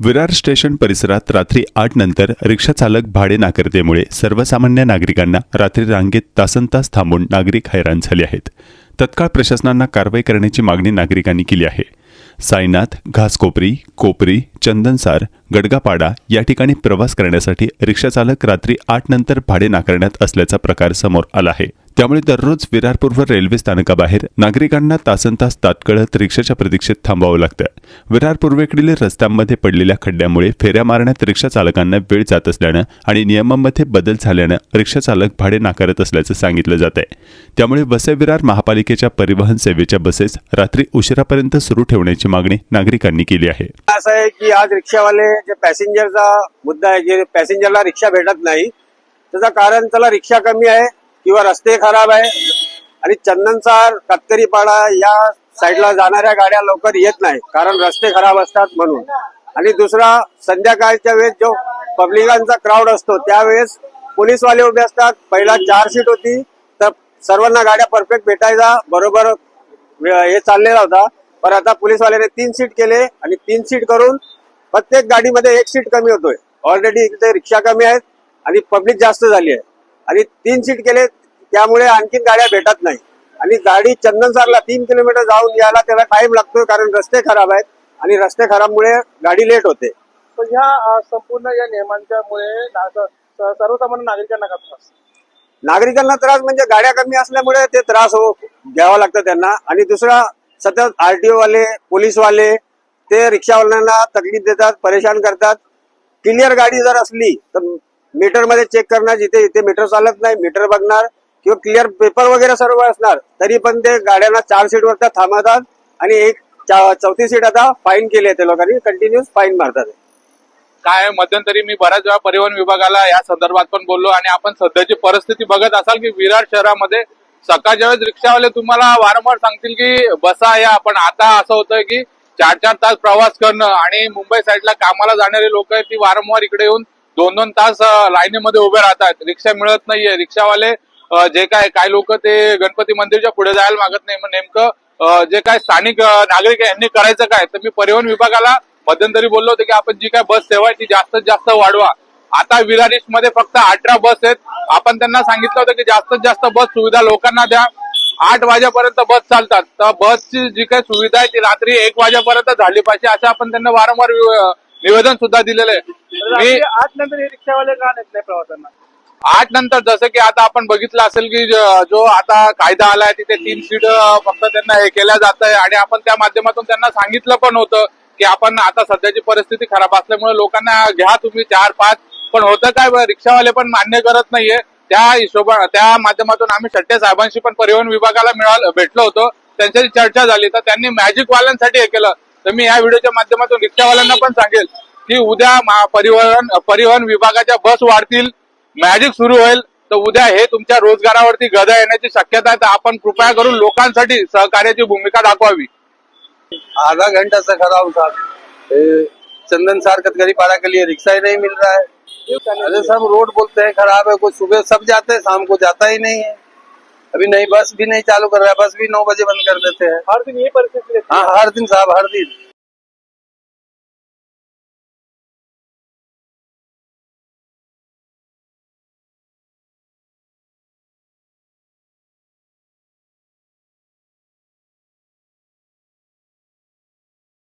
Virar station परिसरात रात्री आठ नंतर रिक्षा चालक भाडे नाकारतेमुळे सर्वसामान्य नागरिकांना रात्री रांगेत तासनतास थांबून नागरिक हैराण झाले आहेत. तत्काळ प्रशासनांना कारवाई करण्याची मागणी नागरिकांनी केली आहे. साईनाथ घासकोपरी कोपरी चंदनसार गडगापाडा या ठिकाणी प्रवास करण्यासाठी रिक्षाचालक रात्री आठ नंतर भाडे नाकारण्यात असल्याचा प्रकार समोर आला आहे. त्यामुळे दररोज विरारपूर्व रेल्वे स्थानकाबाहेर नागरिकांना तासनतास तात्कळत रिक्षाच्या प्रतीक्षेत थांबावं लागतं. विरार पूर्वेकडील रस्त्यांमध्ये पडलेल्या खड्ड्यामुळे फेऱ्या मारण्यात रिक्षा चालकांना वेळ जात असल्यानं आणि नियमांमध्ये बदल झाल्यानं रिक्षाचालक भाडे नाकारत असल्याचं सांगितलं जात आहे त्यामुळे वसई विरार महापालिकेच्या परिवहन सेवेच्या बसेस रात्री उशिरापर्यंत सुरू होण्याची मागणी नागरिकांनी केली आहे. असं आहे की आज रिक्षावाले जे पॅसेंजरचा मुद्दा आहे जे पॅसेंजरला रिक्षा भेटत नाही त्याचं कारण त्याला रिक्षा कमी आहे किंवा रस्ते खराब आहे. आणि चंदनसार कत्तरीपाडा या साईडला जाणाऱ्या गाड्या लवकर येत नाही कारण रस्ते खराब असतात म्हणून. आणि दुसरा संध्याकाळच्या वेळेस जो पब्लिकांचा क्राऊड असतो त्यावेळेस पोलीसवाले उभे असतात. पहिला चार सीट होती तर सर्वांना गाड्या परफेक्ट भेटायचा बरोबर हे चाललेला होता. पण आता पोलीसवाल्याने तीन सीट केले आणि तीन सीट करून प्रत्येक गाडीमध्ये एक सीट कमी होतोय. ऑलरेडी इथे रिक्षा कमी आहेत आणि पब्लिक जास्त झाली आहे. आणि तीन सीट केले त्यामुळे आणखीन गाड्या भेटत नाही. आणि गाडी चंदनसारला तीन किलोमीटर जाऊन यायला त्याला टाइम लागतोय कारण रस्ते खराब आहेत आणि रस्ते खराबमुळे गाडी लेट होते. पण ह्या संपूर्ण या नियमांच्या मुळे ना- स- स- सर्वसामान्य नागरिकांना का त्रास? नागरिकांना त्रास म्हणजे गाड्या कमी असल्यामुळे ते त्रास हो घ्यावा लागतं त्यांना. आणि दुसरा सतत आरटीओ वाले पोलीसवाले ते रिक्षावाल्यांना तकलीफ देतात परेशान करतात. क्लिअर गाडी जर असली तर मीटरमध्ये चेक करणार जिथे जिथे मीटर चालत नाही मीटर बघणार किंवा क्लिअर पेपर वगैरे सर्व असणार तरी पण ते गाड्यांना चार सीट वरती थांबवतात आणि एक चौथी सीट आता फाईन केली आहे ते लोकांनी कंटिन्युअस फाईन मारतात. काय मध्यंतरी मी बऱ्याच वेळा परिवहन विभागाला या संदर्भात पण बोललो आणि आपण सध्याची परिस्थिती बघत असाल की विरार शहरामध्ये सकाळच्या वेळेस रिक्षावाले तुम्हाला वारंवार सांगतील की बसा या पण आता असं होतंय की चार चार तास प्रवास करणं आणि मुंबई साईडला कामाला जाणारे लोक आहेत ती वारंवार इकडे येऊन दोन दोन तास लाईनीमध्ये उभे राहतात. रिक्षा मिळत नाहीये. रिक्षावाले जे काय काय लोक ते गणपती मंदिरच्या पुढे जायला मागत नाही. मग नेमकं जे काय स्थानिक नागरिक आहे यांनी करायचं काय? तर मी परिवहन विभागाला मध्यंतरी बोललो होतो की आपण जी काय बस सेवा आहे ती जास्तीत जास्त वाढवा. आता विरार ईस्टमध्ये फक्त अठरा बस आहेत. आपण त्यांना सांगितलं होतं की जास्तीत जास्त बस सुविधा लोकांना द्या. आठ वाजेपर्यंत बस चालतात. तर बसची जी काही सुविधा आहे ती रात्री एक वाजेपर्यंत झाली पाहिजे असं आपण त्यांना वारंवार निवेदन सुद्धा दिलेलं आहे. मी आठ नंतर हे रिक्षावाले का नेत नाही प्रवासांना आठ नंतर जसं की आता आपण बघितलं असेल की ज- जो आता कायदा आलाय तिथे तीन सीट फक्त त्यांना हे केल्या जात आहे. आणि आपण त्या माध्यमातून त्यांना सांगितलं पण होतं की आपण आता सध्याची परिस्थिती खराब असल्यामुळे लोकांना घ्या तुम्ही चार पाच. पण होतं काय रिक्षावाले पण मान्य करत नाहीये. त्या हिशोबा त्या माध्यमातून आम्ही शट्टे साहेबांशी पण परिवहन विभागाला मिळालं भेटलो होतो. त्यांच्याशी चर्चा झाली. तर त्यांनी मॅजिक वाल्यांसाठी हे केलं. तर मी या व्हिडिओच्या माध्यमातून रिक्षावाल्यांना पण सांगेल की उद्या परिवहन परिवहन विभागाच्या बस वाढतील मॅजिक सुरू होईल. तर उद्या हे तुमच्या रोजगारावरती गदा येण्याची शक्यता आहे. तर आपण कृपया करून लोकांसाठी सहकार्याची भूमिका दाखवावी. आधा घंटा से खड़ा साहब चंदन सार कतगरी पाड़ा के लिए रिक्शा ही नहीं मिल रहा है अरे सब रोड बोलते हैं खराब है कोई सुबह सब जाते हैं शाम को जाता ही नहीं है। अभी नहीं बस भी नहीं चालू कर रहा है बस भी नौ बजे बंद कर देते हैं। हर दिन ये परिस्थिति हाँ। हर दिन साहब हर दिन।